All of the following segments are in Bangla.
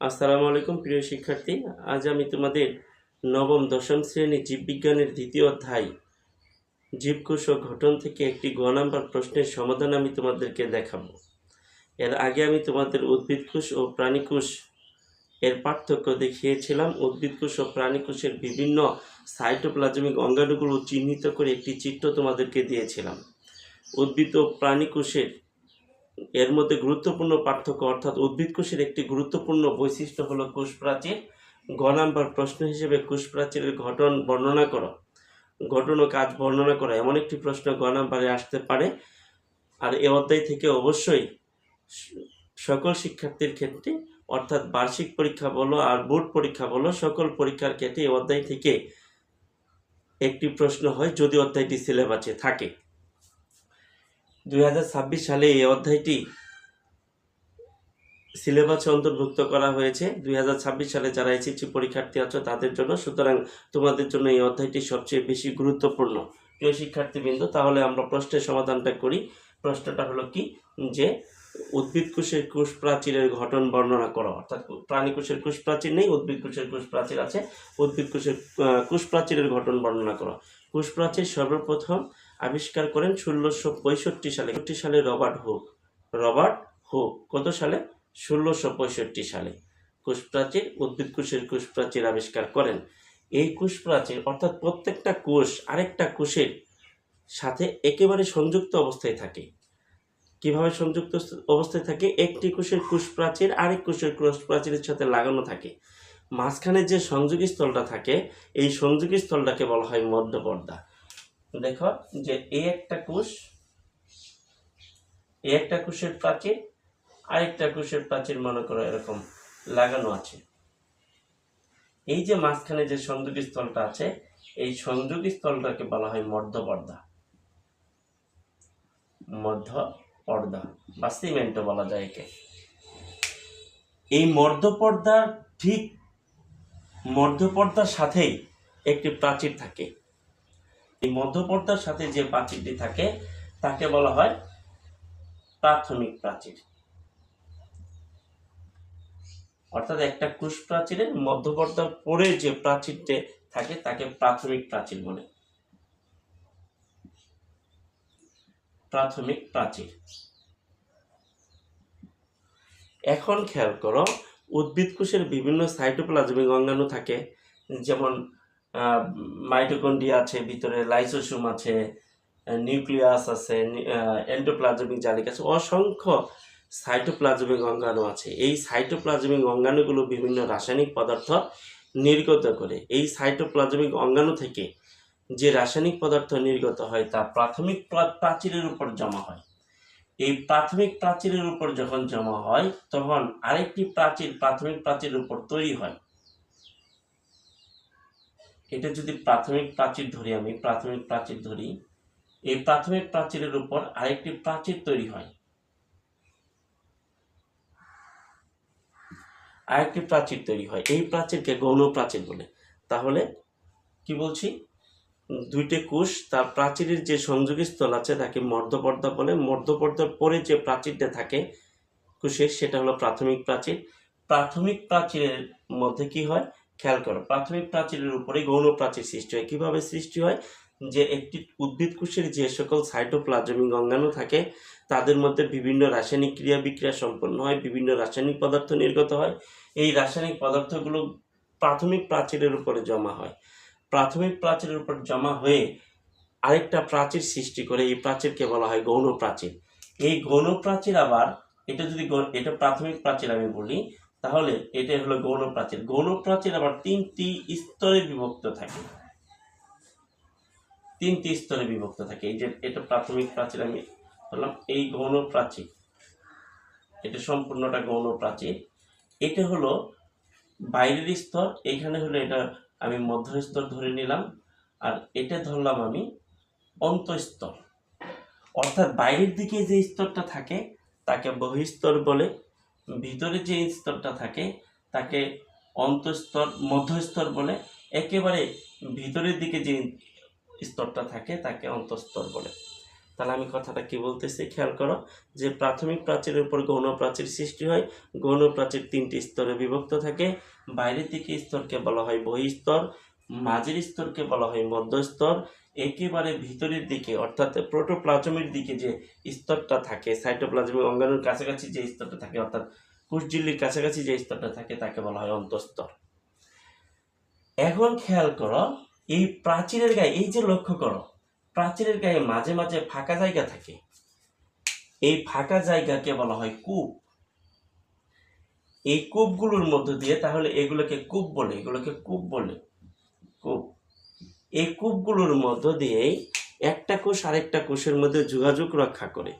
আসসালামু আলাইকুম, প্রিয় শিক্ষার্থী। আজ আমি তোমাদের নবম, দশম শ্রেণি জীববিজ্ঞানের দ্বিতীয় অধ্যায়, জীবকোষ ও ঘটন থেকে একটি গ নাম্বার প্রশ্নের সমাধান আমি তোমাদেরকে দেখাবো। এর আগে আমি তোমাদের উদ্ভিদকোষ ও প্রাণীকোষ এর পার্থক্য দেখিয়েছিলাম। উদ্ভিদকোষ ও প্রাণীকোষের বিভিন্ন সাইটোপ্লাজমিক অঙ্গাণুগুলো চিহ্নিত করে একটি চিত্র তোমাদেরকে দিয়েছিলাম। উদ্ভিদ ও প্রাণীকোষের এর মধ্যে গুরুত্বপূর্ণ পার্থক্য অর্থাৎ উদ্ভিদ কোষের একটি গুরুত্বপূর্ণ বৈশিষ্ট্য হলো কোষ প্রাচীর গ নাম্বার প্রশ্ন হিসেবে কোষ প্রাচীরের ঘটন বর্ণনা করো। ঘটন ও কাজ বর্ণনা করা, এমন একটি প্রশ্ন গ নাম্বারে আসতে পারে। আর এ অধ্যায় থেকে অবশ্যই সকল শিক্ষার্থীর ক্ষেত্রে, অর্থাৎ বার্ষিক পরীক্ষা বলো আর বোর্ড পরীক্ষা বলো, সকল পরীক্ষার ক্ষেত্রে এই অধ্যায় থেকে একটি প্রশ্ন হয়, যদি অধ্যায়টি সিলেবাসে থাকে। দুই হাজার ছাব্বিশ সালে এই অধ্যায়টি সিলেবাসে অন্তর্ভুক্ত করা হয়েছে। দু হাজার ছাব্বিশ সালে যারা এসএসসি পরীক্ষার্থী আছো তাদের জন্য। সুতরাং তোমাদের জন্য এই অধ্যায়টি সবচেয়ে বেশি গুরুত্বপূর্ণ। প্রিয় শিক্ষার্থীবৃন্দ, তাহলে আমরা প্রশ্নের সমাধানটা করি। প্রশ্নটা হলো কি? যে উদ্ভিদ কোষের কোষ প্রাচীরের ঘটন বর্ণনা করো। অর্থাৎ প্রাণী কোষের কোষ প্রাচীর নেই, উদ্ভিদ কোষের কোষ প্রাচীর আছে। উদ্ভিদ কোষের কোষ প্রাচীরের ঘটন বর্ণনা করো। কোষ প্রাচীর সর্বপ্রথম আবিষ্কার করেন ষোলোশো পঁয়ষট্টি সালে। সালে রবার্ট হুক। রবার্ট হুক কত সালে? ষোলোশো পঁয়ষট্টি সালে। কোষ প্রাচীর উদ্ভিদ কোষের কোষ প্রাচীর আবিষ্কার করেন। এই কোষ প্রাচীর অর্থাৎ প্রত্যেকটা কোষ আরেকটা কোষের সাথে একেবারে সংযুক্ত অবস্থায় থাকে। কীভাবে সংযুক্ত অবস্থায় থাকে? একটি কোষের কোষ প্রাচীর আরেক কোষের কোষ প্রাচীরের সাথে লাগানো থাকে। মাঝখানে যে সংযোগী স্থলটা থাকে, এই সংযোগী স্থলটাকে বলা হয় মধ্যপর্দা। দেখো যে এই একটা কোষ এই একটা কোষের প্রাচীর, আরেকটা কোষের প্রাচীর মনে করো এরকম লাগানো আছে। এই যে মাঝখানে যে সংযোগী স্থলটা আছে, এই সংযোগী স্থলটাকে বলা হয় মধ্যপর্দা। মধ্য পর্দা বা সিমেন্টও বলা যায় একে। এই মধ্যপর্দার ঠিক মধ্যপর্দার সাথেই একটি প্রাচীর থাকে। এই মধ্যপর্দার সাথে যে প্রাচীরটি থাকে, তাকে বলা হয় প্রাথমিক প্রাচীর। অর্থাৎ একটা কোষ প্রাচীরের মধ্যপর্দার পরে যে প্রাচীরটি থাকে, তাকে প্রাথমিক প্রাচীর বলে। প্রাথমিক প্রাচীর। এখন খেয়াল করো উদ্ভিদ কোষের বিভিন্ন সাইটোপ্লাজমিক অঙ্গাণু থাকে, যেমন মাইটোকন্ড্রিয়া আছে, ভিতরে লাইসোসোম আছে নিউক্লিয়াস আছে এন্ডোপ্লাজমিক জালিক আছে, অসংখ্য সাইটোপ্লাজমিক অঙ্গাণু আছে। এই সাইটোপ্লাজমিক অঙ্গাণুগুলো বিভিন্ন রাসায়নিক পদার্থ নির্গত করে। এই সাইটোপ্লাজমিক অঙ্গাণু থেকে যে রাসায়নিক পদার্থ নির্গত হয়, তা প্রাথমিক প্রাচীরের উপর জমা হয়। এই প্রাথমিক প্রাচীরের উপর যখন জমা হয়, তখন আরেকটি প্রাচীর প্রাথমিক প্রাচীরের উপর তৈরি হয়। এটা যদি প্রাথমিক প্রাচীর ধরি আমি, প্রাথমিক প্রাচীর ধরি, এই প্রাথমিক প্রাচীরের উপর আরেকটি প্রাচীর তৈরি হয়। আরেকটি প্রাচীর তৈরি হয়। এই প্রাচীরকে গৌণ প্রাচীর বলে। তাহলে কি বলছি? দুইটি কোষ, তার প্রাচীরের যে সংযোগী স্থল আছে তাকে মর্ধপর্দা বলে। মর্ধপর্দার পরে যে প্রাচীরটা থাকে কোষের, সেটা হলো প্রাথমিক প্রাচীর। প্রাথমিক প্রাচীরের মধ্যে কি হয়? খেয়াল করো, প্রাথমিক প্রাচীরের উপরে গৌণ প্রাচীর সৃষ্টি হয়। কীভাবে সৃষ্টি হয়? যে একটি উদ্ভিদ কোষের যে সকল সাইটোপ্লাজমিক অঙ্গাণু থাকে, তাদের মধ্যে বিভিন্ন রাসায়নিক ক্রিয়া বিক্রিয়া সম্পন্ন হয়, বিভিন্ন রাসায়নিক পদার্থ নির্গত হয়। এই রাসায়নিক পদার্থগুলো প্রাথমিক প্রাচীরের উপরে জমা হয়। প্রাথমিক প্রাচীরের উপর জমা হয়ে আরেকটা প্রাচীর সৃষ্টি করে, এই প্রাচীরকে বলা হয় গৌণ প্রাচীর। এই গৌণ প্রাচীর আবার, এটা যদি এটা প্রাথমিক প্রাচীর আমি বলি তাহলে এটা হলো গৌণ প্রাচীর গৌণ প্রাচীর আবার তিনটি স্তরে বিভক্ত থাকে। তিনটি স্তরে বিভক্ত থাকে। এই যে এটা প্রাথমিক প্রাচীর আমি বললাম, এই গৌণ প্রাচীর এটা সম্পূর্ণটা গৌণ প্রাচীর এটা হলো বাইরের স্তর, এখানে হলো এটা আমি মধ্য স্তর ধরে নিলাম, আর এটা ধরলাম আমি অন্তঃস্তর। অর্থাৎ বাইরের দিকে যে স্তরটা থাকে, তাকে বহিস্তর বলে ভিতরে যে স্তরটা থাকে, তাকে অন্তঃস্তর, মধ্যস্তর বলে। একেবারে ভিতরের দিকে যে স্তরটা থাকে, তাকে অন্তঃস্তর বলে। তাহলে আমি কথাটা কি বলতেছি? খেয়াল করো যে প্রাথমিক প্রাচীরের উপর গৌণ প্রাচীর সৃষ্টি হয়। গৌণ প্রাচীর তিনটি স্তরে বিভক্ত থাকে। বাইরের দিকে স্তরকে বলা হয় বহিস্তর, মাঝের স্তরকে বলা হয় মধ্যস্তর। একেবারে ভিতরের দিকে, অর্থাৎ প্রোটোপ্লাজমের দিকে যে স্তরটা থাকে সাইটোপ্লাজমিক অঙ্গাণুর কাছাকাছি যে স্তরটা থাকে, অর্থাৎ কুশঝিল্লির কাছাকাছি যে স্তরটা থাকে, তাকে বলা হয় অন্তঃস্তর। এখন খেয়াল করো, এই প্রাচীরের গায়ে, এই যে লক্ষ্য করো, প্রাচীরের গায়ে মাঝে মাঝে ফাঁকা জায়গা থাকে। এই ফাঁকা জায়গাকে বলা হয় কূপ। এই কূপগুলোর মধ্য দিয়ে তাহলে এগুলোকে কূপ বলে, এগুলোকে কূপ বলে। কূপ। এই কূপগুলোর মধ্য দিয়েই একটা কোষ আরেকটা কোষের মধ্যে যোগাযোগ রক্ষা করে।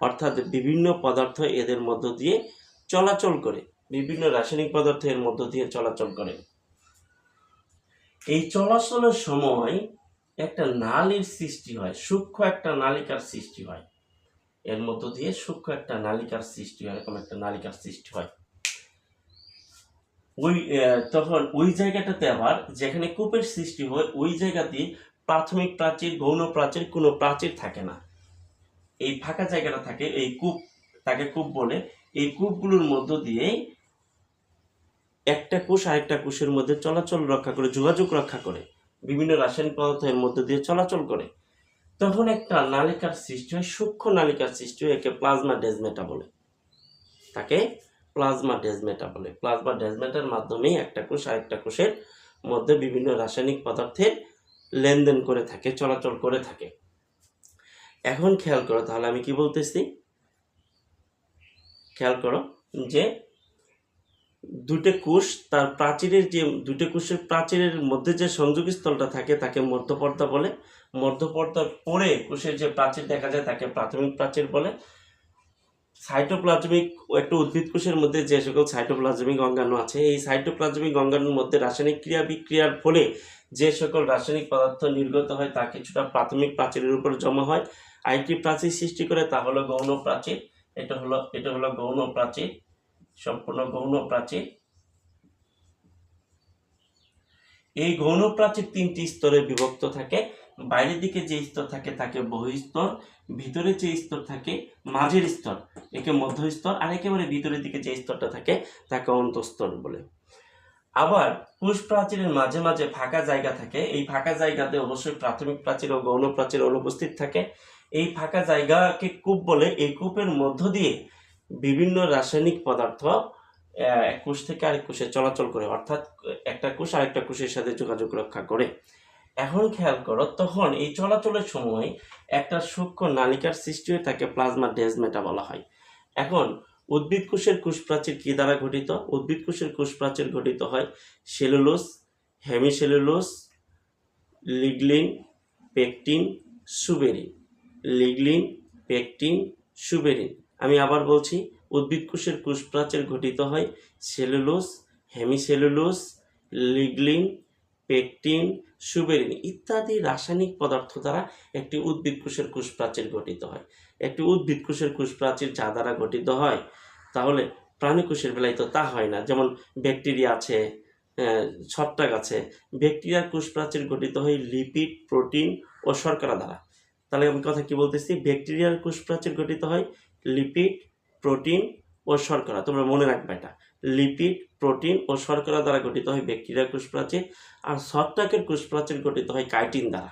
অর্থাৎ বিভিন্ন পদার্থ এদের মধ্য দিয়ে চলাচল করে। বিভিন্ন রাসায়নিক পদার্থ এর মধ্য দিয়ে চলাচল করে। এই চলাচলের সময় একটা নালীর সৃষ্টি হয়, সূক্ষ্ম একটা নালিকার সৃষ্টি হয়। এর মধ্য দিয়ে সূক্ষ্ম একটা নালিকার সৃষ্টি হয়, এরকম একটা নালিকার সৃষ্টি হয়। ওই তখন ওই জায়গাটাতে আবার যেখানে কূপের সৃষ্টি হয়, ওই জায়গাতে প্রাথমিক প্রাচীর, গৌণ প্রাচীর কোনো প্রাচীর থাকে না। এই ফাঁকা জায়গাটা থাকে, এই কূপ তাকে কূপ বলে। এই কূপগুলোর মধ্য দিয়ে একটা কোষ আরেকটা কোষের মধ্যে চলাচল রক্ষা করে, যোগাযোগ রক্ষা করে। বিভিন্ন রাসায়নিক পদার্থের মধ্য দিয়ে চলাচল করে। তখন একটা নালিকার সৃষ্টি হয়, সূক্ষ্ম নালিকার সৃষ্টি হয়, একে প্লাজমা ডেজমেটা বলে। তাকে প্লাজমা ডেজমেটা বলে। প্লাজমা ডেজমেটার মাধ্যমেই একটা কোষ আরেকটা কোষের মধ্যে বিভিন্ন রাসায়নিক পদার্থের লেনদেন করে থাকে, চলাচল করে থাকে। এখন খেয়াল করো, তাহলে আমি কি বলতেছি? খেয়াল করো যে দুটো কোষ তার প্রাচীরের যে, দুটো কোষের প্রাচীরের মধ্যে যে সংযোগ স্থলটা থাকে তাকে মধ্যপর্দা বলে। মধ্যপর্দার পরে কোষের যে প্রাচীর দেখা যায় তাকে প্রাথমিক প্রাচীর বলে। সাইটোপ্লাজমিক একটা উদ্ভিদ কোষের মধ্যে যে সকল সাইটোপ্লাজমিক অঙ্গাণু আছে, এই সাইটোপ্লাজমিক অঙ্গাণুর মধ্যে রাসায়নিক ক্রিয়া বিক্রিয়ার ফলে যে সকল রাসায়নিক পদার্থ নির্গত হয় তা কিছুটা প্রাথমিক প্রাচীরের উপর জমা হয়। আইটি প্রাচীর সৃষ্টি করে তা হলো গৌণ প্রাচীর। এটা হলো এটা হলো গৌণ প্রাচীর, সম্পূর্ণ গৌণ প্রাচীর। এই গৌণ প্রাচীর তিনটি স্তরে বিভক্ত থাকে। বাইরের দিকে যে স্তর থাকে তাকে বহিস্তর, ভিতরে যে স্তর থাকে মাঝের স্তর, একে মধ্য স্তর আর একেবারে ভিতরের দিকে যে স্তরটা থাকে তাকে অন্তঃস্তর বলে। আবার কোষ প্রাচীরের মাঝে মাঝে ফাঁকা জায়গা থাকে, এই ফাঁকা জায়গাতে অবশ্যই প্রাথমিক প্রাচীর ও গৌণ প্রাচীর অনুপস্থিত থাকে। এই ফাঁকা জায়গাকে কূপ বলে, এই কূপের মধ্য দিয়ে বিভিন্ন রাসায়নিক পদার্থ এক কোষ থেকে আরেক কোষে চলাচল করে, অর্থাৎ একটা কোষ আরেকটা কোষের সাথে যোগাযোগ রক্ষা করে। এখন খেয়াল করো, তখন এই চলাচলের সময় একটা সূক্ষ্ম নালিকার সৃষ্টি হয়ে তাকে প্লাজমা ডেজমেটা বলা হয়। এখন উদ্ভিদ কোষের কোষ প্রাচীর কি দ্বারা গঠিত? উদ্ভিদ কোষের কোষ প্রাচীর গঠিত হয় cellulose hemicellulose lignin, pectin, suberin. Lignin, pectin, suberin. আমি আবার বলছি, উদ্ভিদ কোষের কোষ প্রাচীর গঠিত হয় cellulose hemicellulose lignin pectin, suberin ইত্যাদি রাসায়নিক পদার্থ দ্বারা একটি উদ্ভিদ কোষের কোষ প্রাচীর গঠিত হয়। একটি উদ্ভিদ কোষের কোষ প্রাচীর যা দ্বারা গঠিত হয়, তাহলে প্রাণী কোষের বেলায় তো তা হয় না। যেমন ব্যাকটেরিয়া আছে ছত্রাক আছে। ব্যাকটেরিয়ার কোষ প্রাচীর গঠিত হয় লিপিড, প্রোটিন ও শর্করা দ্বারা। তাহলে আমি কথা কি বলতেছি? ব্যাকটেরিয়ার কোষ প্রাচীর গঠিত হয় লিপিড, প্রোটিন ও শর্করা। তোমরা মনে রাখবে এটা। লিপিড প্রোটিন ও শর্করা দ্বারা গঠিত হয় ব্যাকটেরিয়ার কোষ প্রাচীর আর ছত্রাকের কোষ প্রাচীর গঠিত হয় কাইটিন দ্বারা।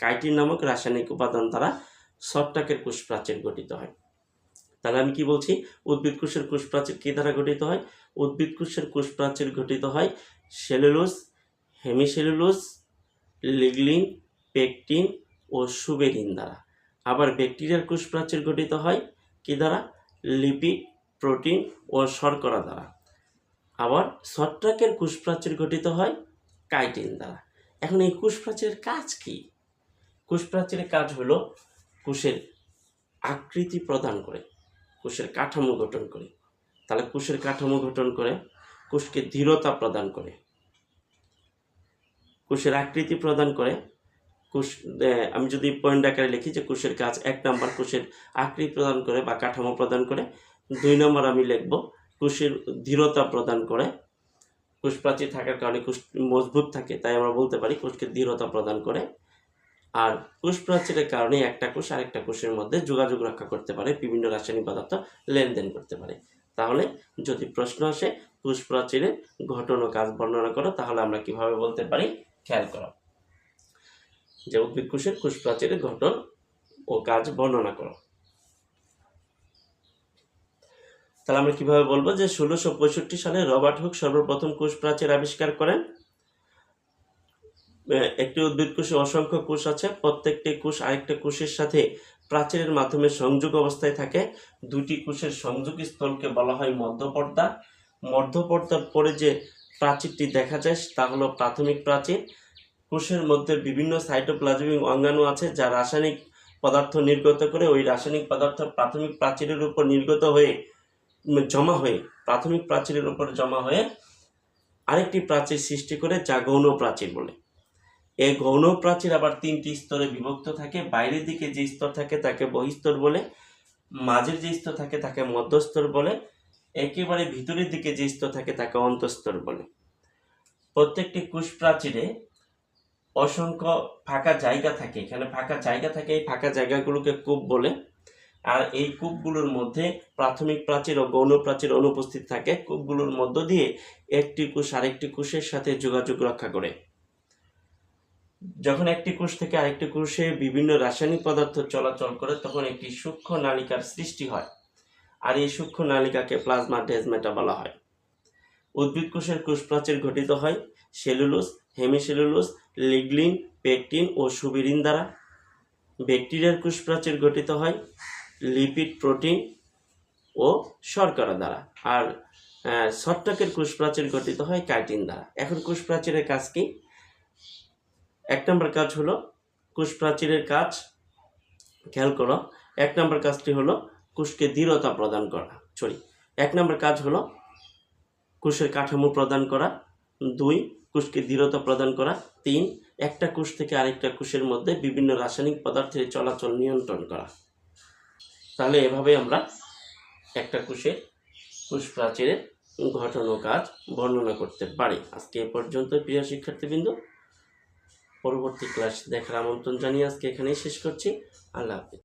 কাইটিন নামক রাসায়নিক উপাদান দ্বারা ছত্রাকের কোষ প্রাচীর গঠিত হয়। তাহলে আমি কি বলছি? উদ্ভিদ কোষের কোষ প্রাচীর কী দ্বারা গঠিত হয়? উদ্ভিদ কোষের কোষ প্রাচীর গঠিত হয় সেলুলোস হেমিসেলুলোস লিগলিন পেকটিন ও সুবেরিন দ্বারা। আবার ব্যাকটেরিয়ার কোষ প্রাচীর গঠিত হয় কী দ্বারা? লিপিড প্রোটিন ও শর্করা দ্বারা। আবার ছত্রাকের কোষ প্রাচীর গঠিত হয় কাইটিন দ্বারা। এখন এই কোষ প্রাচীরের কাজ কি? কোষ প্রাচীরের কাজ হলো কোষের আকৃতি প্রদান করে কোষের কাঠামো গঠন করে। তাহলে কোষের কাঠামো গঠন করে কোষকে দৃঢ়তা প্রদান করে। কোষের আকৃতি প্রদান করে কোষ আমি যদি পয়েন্ট আকারে লিখি যে কোষের কাজ এক নাম্বার কোষের আকৃতি প্রদান করে বা কাঠামো প্রদান করে, দুই নম্বর আমি লিখব কোষের দৃঢ়তা প্রদান করে। কোষ প্রাচীর থাকার কারণে কোষ মজবুত থাকে, তাই আমরা বলতে পারি কোষকে দৃঢ়তা প্রদান করে। আর কোষ প্রাচীরের কারণে একটা কোষ আরেকটা কোষের মধ্যে যোগাযোগ রক্ষা করতে পারে, বিভিন্ন রাসায়নিক পদার্থ লেনদেন করতে পারে। তাহলে যদি প্রশ্ন আসে কোষ প্রাচীরের ঘটন ও কাজ বর্ণনা করো, তাহলে আমরা কীভাবে বলতে পারি? খেয়াল করো। যে উদ্ভিদ কোষের কোষ প্রাচীরের গঠন ও কাজ বর্ণনা করো। তাহলে আমরা কীভাবে বলব যে ষোলোশো পঁয়ষট্টি সালে রবার্ট হুক সর্বপ্রথম কোষ প্রাচীর আবিষ্কার করেন? একটি উদ্ভিদ কোষে অসংখ্য কোষ আছে। প্রত্যেকটি কোষ আরেকটা কোষের সাথে প্রাচীরের মাধ্যমে সংযোগ অবস্থায় থাকে। দুটি কোষের সংযোগ স্থলকে বলা হয় মধ্যপর্দা। মধ্যপর্দার পরে যে প্রাচীরটি দেখা যায়, তা হলো প্রাথমিক প্রাচীর। কোষের মধ্যে বিভিন্ন সাইটোপ্লাজমিক অঙ্গাণু আছে, যা রাসায়নিক পদার্থ নির্গত করে ওই রাসায়নিক পদার্থ প্রাথমিক প্রাচীরের উপর নির্গত হয়ে জমা হয়ে, প্রাথমিক প্রাচীরের উপর জমা হয়ে আরেকটি প্রাচীর সৃষ্টি করে, যা গৌণ প্রাচীর বলে। এই গৌণ প্রাচীর আবার তিনটি স্তরে বিভক্ত থাকে। বাইরের দিকে যে স্তর থাকে, তাকে বহিস্তর বলে। মাঝের যে স্তর থাকে, তাকে মধ্যস্তর বলে। একেবারে ভিতরের দিকে যে স্তর থাকে, তাকে অন্তঃস্তর বলে। প্রত্যেকটি কোষ প্রাচীরে অসংখ্য ফাঁকা জায়গা থাকে। এখানে ফাঁকা জায়গা থাকে। এই ফাঁকা জায়গাগুলোকে কূপ বলে। আর এই কূপগুলোর মধ্যে প্রাথমিক প্রাচীর ও গৌণ প্রাচীর অনুপস্থিত থাকে। কূপগুলোর মধ্য দিয়ে একটি কোষ আরেকটি কোষের সাথে যোগাযোগ রক্ষা করে। যখন একটি কোষ থেকে আরেকটি কোষে বিভিন্ন রাসায়নিক পদার্থ চলাচল করে, তখন একটি সূক্ষ্ম নালিকার সৃষ্টি হয়। আর এই সূক্ষ্ম নালিকাকে প্লাজমা ডেজমেটা বলা হয়। উদ্ভিদ কোষের কোষ প্রাচীর গঠিত হয় সেলুলোস হেমিসেলুলোস লিগলিন, পেকটিন ও সুবিরিন দ্বারা। ব্যাকটেরিয়ার কোষ প্রাচীর গঠিত হয় লিপিড প্রোটিন ও শর্করা দ্বারা। আর ছত্রাকের কোষ প্রাচীর গঠিত হয় কাইটিন দ্বারা। এখন কোষ প্রাচীরের কাজ কি? এক নম্বর কাজ হলো কোষ প্রাচীরের কাজ, খেয়াল করো, এক নম্বর কাজটি হলো কোষকে দৃঢ়তা প্রদান করা। সরি এক নম্বর কাজ হলো কোষের কাঠামো প্রদান করা। দুই, কোষকে দৃঢ়তা প্রদান করা। তিন, একটা কোষ থেকে আরেকটা কোষের মধ্যে বিভিন্ন রাসায়নিক পদার্থের চলাচল নিয়ন্ত্রণ করা। তাহলে এভাবে আমরা একটা কোষের কোষ প্রাচীরের ঘটন কাজ বর্ণনা করতে পারি। আজকে এ পর্যন্ত, প্রিয় শিক্ষার্থীবৃন্দ। পরবর্তী ক্লাস দেখার আমন্ত্রণ জানিয়ে আজকে এখানেই শেষ করছি। আল্লাহ হাফিজ।